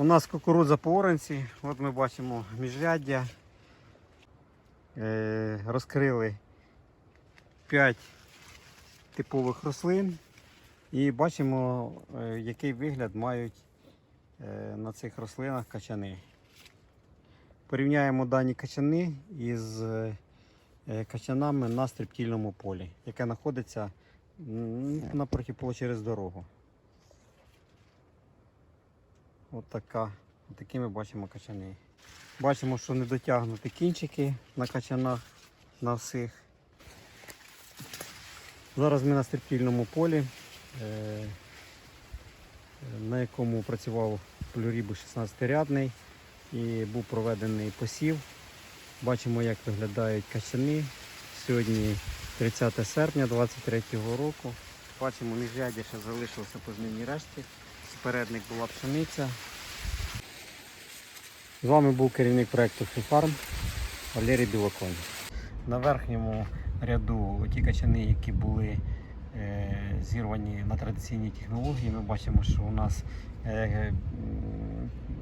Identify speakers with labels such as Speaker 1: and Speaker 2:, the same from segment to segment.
Speaker 1: У нас кукурудза по оранці. От ми бачимо міжряддя. Е, розкрили 5 типових рослин. І бачимо, е, який вигляд мають е, на цих рослинах качани. Порівняємо дані качани із качанами на стриптільному полі, яке знаходиться напроти через дорогу. От така, от такі ми бачимо качани. Бачимо, що не дотягнуті кінчики на качанах на всіх. Зараз ми на стриптільному полі, е, на якому працював плюрібу 16-рядний і був проведений посів. Бачимо, як виглядають качани. Сьогодні 30 серпня 2023 року. Бачимо, міжряді ще залишилося по жнивній решті. Попередник була пшениця. З вами був керівник проєкту FreeFarm Валерій Білоконь. На верхньому ряду ті качани, які були е, зірвані на традиційній технології, ми бачимо, що у нас е, м,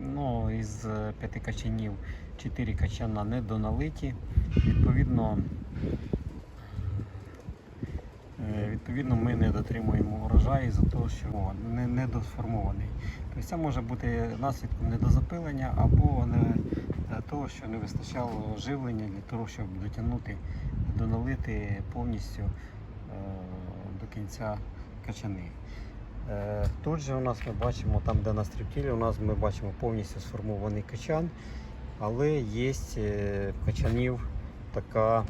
Speaker 1: ну, із п'яти качанів чотири качана недоналиті. Відповідно, Е, Відповідно, ми не дотримуємо урожаю за того, що не, недосформований. Тобто це може бути наслідком недозапилення або не е, того, що не вистачало живлення для того, щоб дотягнути, доналити повністю е, до кінця качани. Е, Тут же у нас ми бачимо, там де на стриптілі, у нас ми бачимо повністю сформований качан, але є качанів така.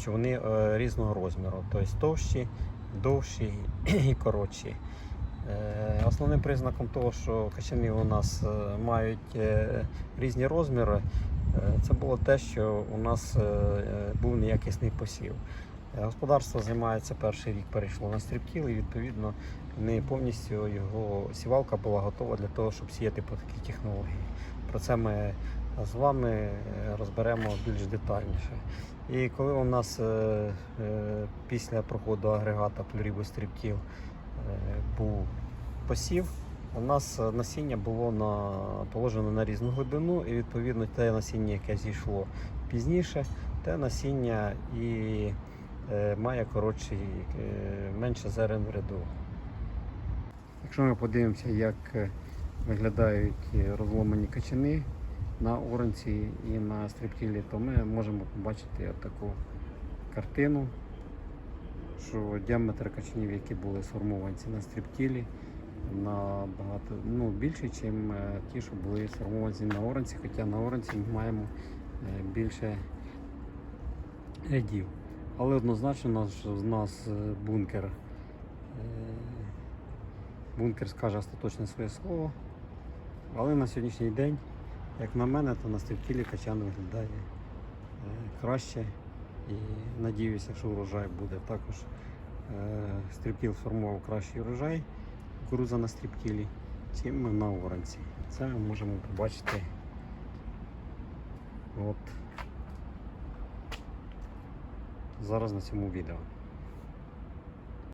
Speaker 1: Що вони е, різного розміру, тобто товщі, довші і коротші. Е, Основним признаком того, що качани у нас е, мають різні розміри, це було те, що у нас був неякісний посів. Господарство займається перший рік, перейшло на стрібкіл і відповідно не повністю його сівалка була готова для того, щоб сіяти по такій технології. Про це ми з вами е, розберемо більш детальніше. І коли у нас е, е, після проходу агрегата плюрібострібків був посів, у нас насіння було на, положено на різну глибину, і відповідно те насіння, яке зійшло пізніше, те насіння і має коротший, менше зерен в ряду. Якщо ми подивимося, як виглядають розломані качани на оранці і на стриптілі, то ми можемо побачити таку картину, що діаметр качанів, які були сформовані на стріптілі, набагато ну, більший, ніж ті, що були сформовані на оранці, хоча на оранці ми маємо е, більше рядів. Але однозначно наш, з нас е, бункер. е, Бункер скаже остаточне своє слово. Але на сьогоднішній день, як на мене, то на стріптілі качан виглядає е, краще. І надіюся, що урожай буде також. Е, Стріптіл сформував кращий урожай кукурудза на стріптілі, чим на оранці. Це ми можемо побачити от зараз на цьому відео.